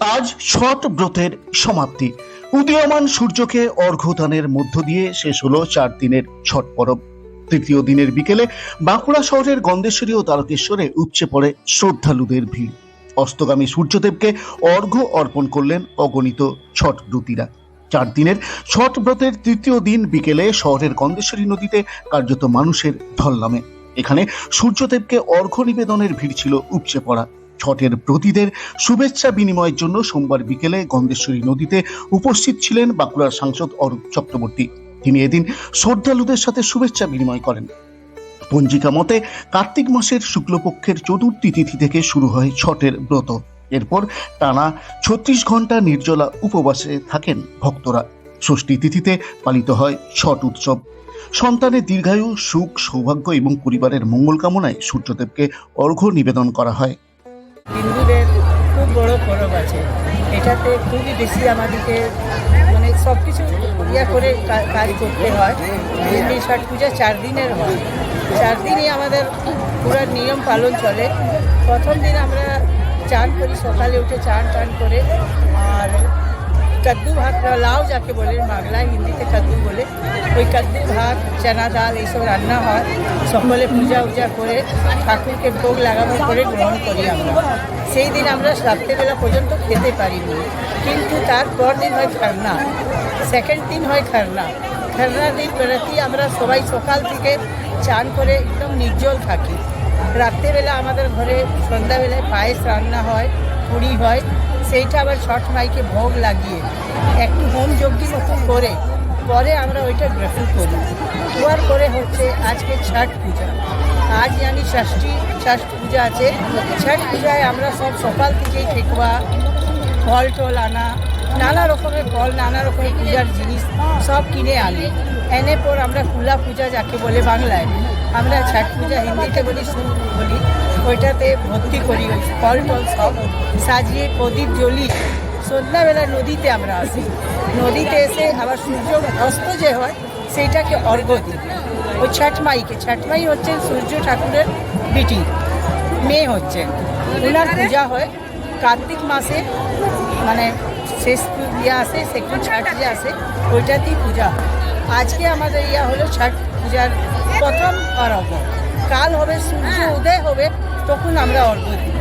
আজ ছট ব্রতের সমাপ্তি। উদীয়মান সূর্যকে অর্ঘ্যদানের মধ্য দিয়ে শেষ হলো চার দিনের ছট পরব। তৃতীয় দিনের বিকেলে বাঁকুড়া শহরের গন্ধেশ্বরী ও তারকেশ্বরে উপচে পড়ে শ্রদ্ধালুদের ভিড়। অস্তগামী সূর্যদেবকে অর্ঘ্য অর্পণ করলেন অগণিত ছট ব্রতীরা। চার দিনের ছট ব্রতের তৃতীয় দিন বিকেলে শহরের গন্ধেশ্বরী নদীতে কার্যত মানুষের ঢল নামে এখানে সূর্যদেবকে অর্ঘ্য নিবেদনের ভিড় ছিল উপচে পড়া। ছটের ব্রতীদের শুভেচ্ছা বিনিময়ের জন্য সোমবার বিকেলে গন্ধেশ্বরী নদীতে উপস্থিত ছিলেন বাঁকুড়ার সাংসদ অরূপ চক্রবর্তী। তিনি এদিন শ্রদ্ধালুদের সাথে শুভেচ্ছা বিনিময় করেন। পঞ্জিকা মতে, কার্তিক মাসের শুক্লপক্ষের চতুর্থী তিথি থেকে শুরু হয় ছটের ব্রত। এরপর টানা ছত্রিশ ঘণ্টা নির্জলা উপবাসে থাকেন ভক্তরা। ষষ্ঠী তিথিতে পালিত হয় ছট উৎসব। সন্তানের দীর্ঘায়ু, সুখ, সৌভাগ্য এবং পরিবারের মঙ্গল কামনায় সূর্যদেবকে অর্ঘ্য নিবেদন করা হয়। হিন্দুদের খুব বড় পরব আছে। এটাতে খুবই বেশি আমাদেরকে মানে সব কিছু ইয়া করে কাজ করতে হয়। হিন্দু ছট পূজা চার দিনের হয়। চার দিনই আমাদের পুরো নিয়ম পালন চলে। প্রথম দিন আমরা চান করি, সকালে উঠে চান টান করে। আর কাদ্দু ভাত লাউ যাকে বলে বাংলায় হিন্দিতে কাদ্দু বলে ওই কাদ্দু ভাত চানা ডাল এইসব রান্না হয় সকলে পূজা উজা করে ঠাকুরকে ভোগ লাগানোর করে গ্রহণ করি আমরা সেই দিন আমরা রাত্রেবেলা পর্যন্ত খেতে পারিনি কিন্তু তারপর দিন হয় খারনা সেকেন্ড দিন হয় খারনা খারনার দিন বেড়াতে আমরা সবাই সকাল থেকে চান করে একদম নির্জল থাকি রাত্রেবেলা আমাদের ঘরে সন্ধ্যাবেলায় পায়েস রান্না হয় পুরি হয় সেইটা আবার ছট মাইকে ভোগ লাগিয়ে একটু হোম যজ্ঞি মতন করে পরে আমরা ওইটা গ্রহণ করি। হওয়ার পরে হচ্ছে আজকে ছট পূজা। আজ জানি ষষ্ঠী, ষষ্ঠ পূজা আছে। ছট পূজায় আমরা সব সকাল থেকেই ঠেকুয়া, ফল টল আনা, নানা রকমের ফল, নানা রকমের পূজার জিনিস সব কিনে আনি। এনে পর আমরা কুলা পূজা যাকে বলে বাংলায়, আমরা ছট পূজা হিন্দিতে বলি সুর বলি। ওইটাতে ভর্তি করি, ওই ফল টল সব সাজিয়ে প্রদীপ জ্বলি। সন্ধ্যাবেলা নদীতে আমরা আসি। নদীতে এসে আবার সূর্য অস্ত যে হয়, সেইটাকে অর্ঘ্য দিই। ওই ছট মাইকে ছট হচ্ছেন সূর্য ঠাকুরের বিটি মেয়ে হচ্ছেন ওনার পূজা হয় কার্তিক মাসে মানে শেষ ইয়ে আসে, সেকেন্ড ছট যে আসে, ওইটাতেই পূজা হয়। আজকে আমাদের ইয়া হলো ছট পূজার প্রথম অর্ঘ্য কাল হবে সূর্য উদয়। হবে, তখন আমরা অর্ঘ্য দিব।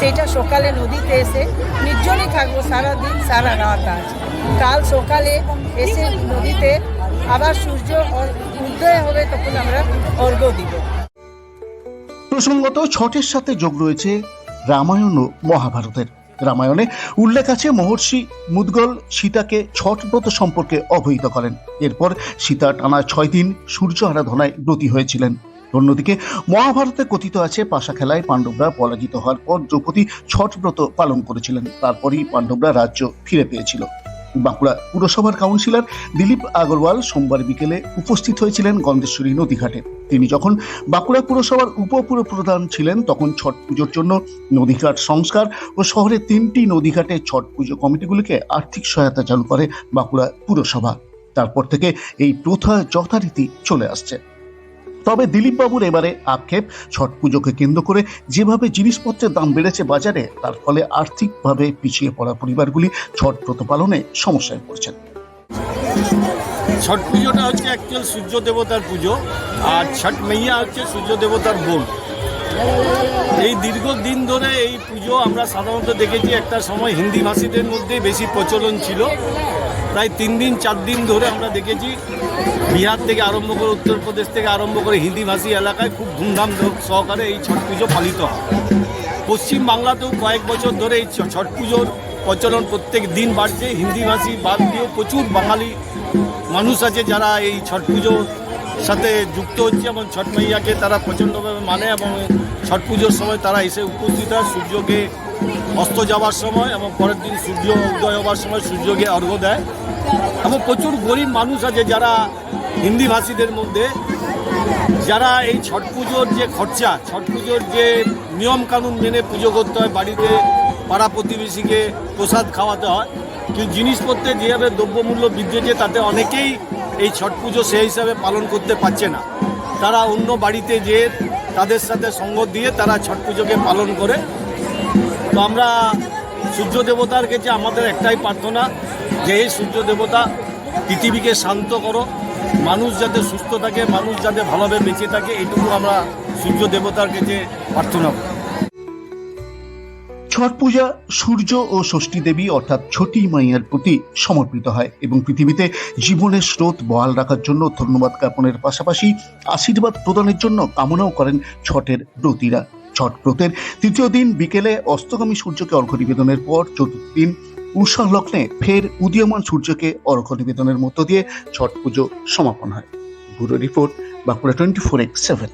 সেটা সকালে নদীতে এসে নির্জনই থাকব সারা দিন সারা রাত আজ। কাল সকালে এসে নদীতে আবার সূর্য উদয় হবে, তখন আমরা অর্ঘ্য দিব। প্রসঙ্গত ছটের সাথে যোগ রয়েছে রামায়ণ ও মহাভারতের। রামায়ণে উল্লেখ আছে, মহর্ষি মুদগল সীতাকে ছট ব্রত সম্পর্কে অবহিত করেন। এরপর সীতা টানা ছয় দিন সূর্য আরাধনায় ব্রতী হয়েছিলেন। অন্যদিকে, মহাভারতে কথিত আছে, পাশা খেলায় পাণ্ডবরা পরাজিত হওয়ার পর দ্রৌপদী ছট ব্রত পালন করেছিলেন। তারপরই পাণ্ডবরা রাজ্য ফিরে পেয়েছিল। বাঁকুড়া পুরসভার কাউন্সিলর দিলীপ আগরওয়াল সোমবার বিকেলে উপস্থিত হয়েছিলেন গন্ধেশ্বরী নদীঘাটে। তিনি যখন বাঁকুড়া পুরসভার উপপুর প্রধান ছিলেন, তখন ছট পুজোর জন্য নদীঘাট সংস্কার ও শহরের তিনটি নদীঘাটে ছট পুজো কমিটিগুলিকে আর্থিক সহায়তা চালু করে বাঁকুড়া পুরসভা। তারপর থেকে এই প্রথা যথারীতি চলে আসছে। তবে দিলীপবাবুর এবারে আক্ষেপ। ছট পুজোকে কেন্দ্র করে যেভাবে জিনিসপত্রের দাম বেড়েছে বাজারে, তার ফলে আর্থিকভাবে পিছিয়ে পড়া পরিবারগুলি ছট ব্রত পালনে সমস্যায় পড়ছেন। ছট পুজোটা হচ্ছে অ্যাকচুয়াল সূর্য দেবতার পুজো, আর ছট মাইয়া হচ্ছে সূর্য দেবতার বোন। এই দীর্ঘদিন ধরে এই পুজো আমরা সাধারণত দেখেছি, একটা সময় হিন্দি ভাষীদের মধ্যে বেশি প্রচলন ছিল। প্রায় তিন দিন, চার দিন ধরে আমরা দেখেছি বিহার থেকে আরম্ভ করে উত্তরপ্রদেশ থেকে আরম্ভ করে হিন্দিভাষী এলাকায় খুব ধুমধাম সহকারে এই ছট পুজো পালিত হয়। পশ্চিমবাংলাতেও কয়েক বছর ধরে এই ছট পুজোর প্রচলন প্রত্যেক দিন বাড়ছে। হিন্দিভাষী বাদ দিয়েও প্রচুর বাঙালি মানুষ আছে যারা এই ছট পুজোর সাথে যুক্ত হচ্ছে এবং ছট মাইয়াকে তারা প্রচণ্ডভাবে মানে এবং ছট পুজোর সময় তারা এসে উপস্থিত হয়। সূর্যকে অস্ত যাওয়ার সময় এবং পরের দিন সূর্য উদয় হওয়ার সময় সূর্যকে অর্ঘ্য দেয়। এবং প্রচুর গরিব মানুষ আছে যারা হিন্দিভাষীদের মধ্যে। যারা এই ছট পুজোর যে খরচা, ছট পুজোর যে নিয়মকানুন মেনে পুজো করতে হয়, বাড়িতে পাড়া প্রতিবেশীকে প্রসাদ খাওয়াতে হয়, কিন্তু জিনিসপত্রের যেভাবে দ্রব্যমূল্য বৃদ্ধি হচ্ছে তাতে অনেকেই এই ছট পুজো সেই হিসাবে পালন করতে পারছে না। তারা অন্য বাড়িতে যেয়ে তাদের সাথে সঙ্গ দিয়ে তারা ছট পুজোকে পালন করে। তো আমরা সূর্য দেবতার কাছে আমাদের একটাই প্রার্থনা যে এই সূর্য দেবতা, পৃথিবীকে শান্ত করো, মানুষ যাতে সুস্থ থাকে, মানুষ যাতে ভালোভাবে বেঁচে থাকে এইটুকু আমরা সূর্য দেবতার কাছে প্রার্থনা করি। ছট পূজা সূর্য ও ষষ্ঠী দেবী অর্থাৎ ছটি মাইয়ার প্রতি সমর্পিত হয় এবং পৃথিবীতে জীবনের স্রোত বহাল রাখার জন্য ধন্যবাদ জ্ঞাপনের পাশাপাশি আশীর্বাদ প্রদানের জন্য কামনাও করেন ছটের ব্রতীরা। ছট ব্রতের তৃতীয় দিন বিকেলে অস্তগামী সূর্যকে অর্ঘ্য নিবেদনের পর চতুর্থ দিন উষা লগ্নে ফের উদীয়মান সূর্যকে অর্ঘ্য নিবেদনের মধ্য দিয়ে ছট পুজো সমাপন হয়। Bureau report Bankura twenty four X seven.